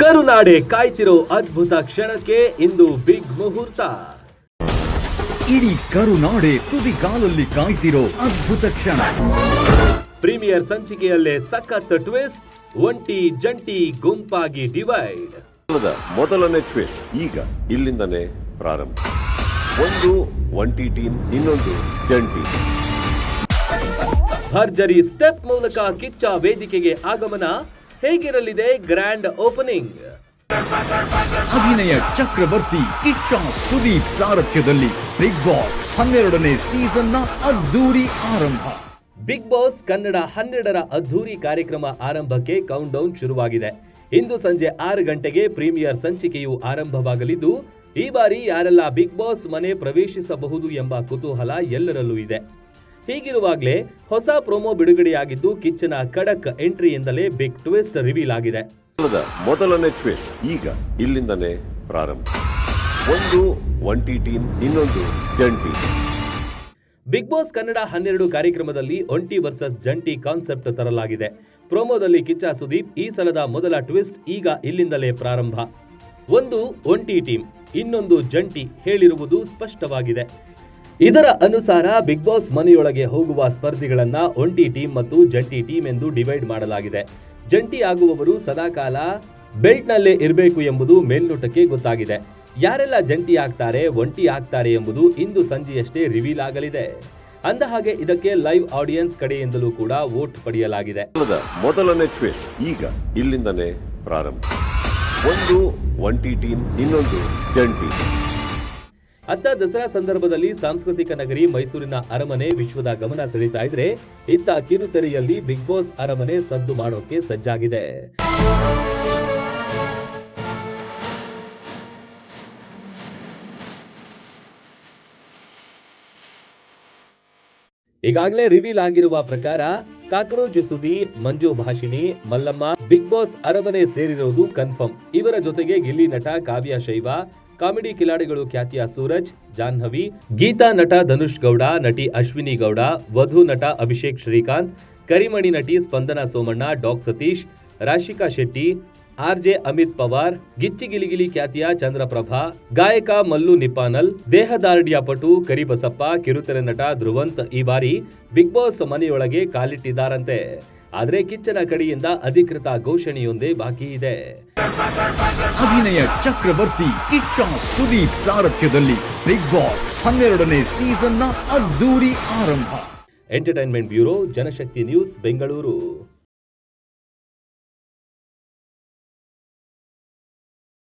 ಕರುನಾಡೆ ಕಾಯ್ತಿರೋ ಅದ್ಭುತ ಕ್ಷಣಕ್ಕೆ ಇಂದು ಬಿಗ್ ಮುಹೂರ್ತ. ಇಡೀ ಕರುನಾಡೆ ತುದಿಗಾಲಲ್ಲಿ ಕಾಯ್ತಿರೋ ಅದ್ಭುತ ಕ್ಷಣ. ಪ್ರೀಮಿಯರ್ ಸಂಚಿಕೆಯಲ್ಲೇ ಸಖತ್ ಟ್ವಿಸ್ಟ್ ಒಂಟಿ ಜಂಟಿ ಗುಂಪಾಗಿ ಡಿವೈಡ್. ಕಾಲದ ಮೊದಲನೇ ಟ್ವಿಸ್ಟ್ ಈಗ ಇಲ್ಲಿಂದನೇ ಪ್ರಾರಂಭ. ಒಂದು ಒಂಟಿ ಟೀಮ್ ಇನ್ನೊಂದು ಜಂಟಿ. ಭರ್ಜರಿ ಸ್ಟೆಪ್ ಮೂಲಕ ಕಿಚ್ಚ ವೇದಿಕೆಗೆ ಆಗಮನ. ಹೇಗಿರಲಿದೆ ಗ್ರ್ಯಾಂಡ್ ಓಪನಿಂಗ್? ಅಭಿನಯ ಚಕ್ರವರ್ತಿ ಕಿಚ್ಚ ಸುದೀಪ್ ಸಾರಥ್ಯದಲ್ಲಿ ಬಿಗ್ ಬಾಸ್ ಹನ್ನೆರಡನೇ ಸೀಸನ್ನ ಅದ್ದೂರಿ ಆರಂಭ. ಬಿಗ್ ಬಾಸ್ ಕನ್ನಡ ಹನ್ನೆರಡರ ಅದ್ದೂರಿ ಕಾರ್ಯಕ್ರಮ ಆರಂಭಕ್ಕೆ ಕೌಂಟ್ ಡೌನ್ ಶುರುವಾಗಿದೆ. ಇಂದು ಸಂಜೆ ಆರು ಗಂಟೆಗೆ ಪ್ರೀಮಿಯರ್ ಸಂಚಿಕೆಯು ಆರಂಭವಾಗಲಿದ್ದು ಈ ಬಾರಿ ಯಾರೆಲ್ಲ ಬಿಗ್ ಬಾಸ್ ಮನೆ ಪ್ರವೇಶಿಸಬಹುದು ಎಂಬ ಕುತೂಹಲ ಎಲ್ಲರಲ್ಲೂ ಇದೆ. ಹೀಗಿರುವಾಗಲೇ ಹೊಸ ಪ್ರೊಮೋ ಬಿಡುಗಡೆಯಾಗಿದ್ದು ಕಿಚ್ಚನ ಖಡಕ್ ಎಂಟ್ರಿಯಿಂದಲೇ ಬಿಗ್ ಟ್ವಿಸ್ಟ್ ರಿವೀಲ್ ಆಗಿದೆ. ಮೊದಲನೇ ಟ್ವಿಸ್ಟ್ ಈಗ ಇಲ್ಲಿಂದನೇ ಪ್ರಾರಂಭ. ಒಂದು ಒಂಟಿ ಟೀಮ್ ಇನ್ನೊಂದು ಜಂಟಿ ಬಿಗ್ ಬಾಸ್ ಕನ್ನಡ ಹನ್ನೆರಡು ಕಾರ್ಯಕ್ರಮದಲ್ಲಿ ಒಂಟಿ ವರ್ಸಸ್ ಜಂಟಿ ಕಾನ್ಸೆಪ್ಟ್ ತರಲಾಗಿದೆ. ಪ್ರೊಮೋದಲ್ಲಿ ಕಿಚ್ಚ ಸುದೀಪ್ ಈ ಸಲದ ಮೊದಲ ಟ್ವಿಸ್ಟ್ ಈಗ ಇಲ್ಲಿಂದಲೇ ಪ್ರಾರಂಭ. ಒಂದು ಒಂಟಿ ಟೀಮ್ ಇನ್ನೊಂದು ಜಂಟಿ ಹೇಳಿರುವುದು ಸ್ಪಷ್ಟವಾಗಿದೆ. ಇದರ ಅನುಸಾರ ಬಿಗ್ ಬಾಸ್ ಮನೆಯೊಳಗೆ ಹೋಗುವ ಸ್ಪರ್ಧಿಗಳನ್ನ ಒಂಟಿ ಟೀಮ್ ಮತ್ತು ಜಂಟಿ ಟೀಮ್ ಎಂದು ಡಿವೈಡ್ ಮಾಡಲಾಗಿದೆ. ಜಂಟಿ ಆಗುವವರು ಸದಾಕಾಲ ಬೆಲ್ಟ್ನಲ್ಲೇ ಇರಬೇಕು ಎಂಬುದು ಮೇಲ್ನೋಟಕ್ಕೆ ಗೊತ್ತಾಗಿದೆ. ಯಾರೆಲ್ಲ ಜಂಟಿ ಆಗ್ತಾರೆ, ಒಂಟಿ ಆಗ್ತಾರೆ ಎಂಬುದು ಇಂದು ಸಂಜೆಯಷ್ಟೇ ರಿವೀಲ್ ಆಗಲಿದೆ. ಅಂದ ಹಾಗೆ ಇದಕ್ಕೆ ಲೈವ್ ಆಡಿಯನ್ಸ್ ಕಡೆಯಿಂದಲೂ ಕೂಡ ವೋಟ್ ಪಡೆಯಲಾಗಿದೆ. ಮೊದಲನೇ ಟ್ವಿಸ್ ಈಗ ಇಲ್ಲಿಂದನೇ ಪ್ರಾರಂಭ. ಒಂದು, ಒಂಟಿ ಟೀಮ್, ಇನ್ನೊಂದು ಜಂಟಿ. ಅತ್ತ ದಸರಾ ಸಂದರ್ಭದಲ್ಲಿ ಸಾಂಸ್ಕೃತಿಕ ನಗರಿ ಮೈಸೂರಿನ ಅರಮನೆ ವಿಶ್ವದ ಗಮನ ಸೆಳೀತಾ ಇದ್ರೆ ಇತ್ತ ಕಿರುತೆರೆಯಲ್ಲಿ ಬಿಗ್ ಬಾಸ್ ಅರಮನೆ ಸದ್ದು ಮಾಡೋಕೆ ಸಜ್ಜಾಗಿದೆ. ಈಗಾಗಲೇ ರಿವೀಲ್ ಆಗಿರುವ ಪ್ರಕಾರ cockroach Sudeep Manju Bhashini, Mallamma, big boss ಅರಮನೆ ಸೇರಿರುವುದು ಕನ್ಫರ್ಮ್. ಇವರ ಜೊತೆಗೆ ಗಿಲ್ಲಿ ನಟ ಕಾವ್ಯ ಶೈವ, ಕಾಮಿಡಿ ಕಿಲಾಡಿಗಳು ಖ್ಯಾತಿಯ ಸೂರಜ್, ಜಾಹ್ನವಿ, ಗೀತಾ ನಟ ಧನುಷ್ ಗೌಡ, ನಟಿ ಅಶ್ವಿನಿ ಗೌಡ, ವಧು ನಟ ಅಭಿಷೇಕ್ ಶ್ರೀಕಾಂತ್, ಕರಿಮಣಿ ನಟಿ ಸ್ಪಂದನ ಸೋಮಣ್ಣ, ಡಾಕ್ ಸತೀಶ್, ರಾಶಿಕಾ ಶೆಟ್ಟಿ ಆರ್ಜೆ ಅಮಿತ್ ಪವಾರ್ ಗಿಚ್ಚಿಗಿಲಿಗಿಲಿ ಖ್ಯಾತಿಯ ಚಂದ್ರಪ್ರಭಾ ಗಾಯಕ ಮಲ್ಲು ನಿಪಾನಲ್ ದೇಹದಾರ್ಢ್ಯ ಪಟು ಕರಿಬಸಪ್ಪ ಕಿರುತೆರೆ ನಟ ಧ್ರುವಂತ್ ಈ ಬಾರಿ ಬಿಗ್ ಬಾಸ್ ಮನೆಯೊಳಗೆ ಕಾಲಿಟ್ಟಿದ್ದಾರಂತೆ. ಆದರೆ ಕಿಚ್ಚನ ಕಡೆಯಿಂದ ಅಧಿಕೃತ ಘೋಷಣೆಯೊಂದೇ ಬಾಕಿ ಇದೆ. ಅಭಿನಯ ಚಕ್ರವರ್ತಿ ಕಿಚ್ಚ ಸುದೀಪ್ ಸಾರಥ್ಯದಲ್ಲಿ ಬಿಗ್ ಬಾಸ್ ಹನ್ನೆರಡನೇ ಸೀಸನ್ನ ಅದ್ದೂರಿ ಆರಂಭ. Entertainment bureau Janashakti news Bengaluru.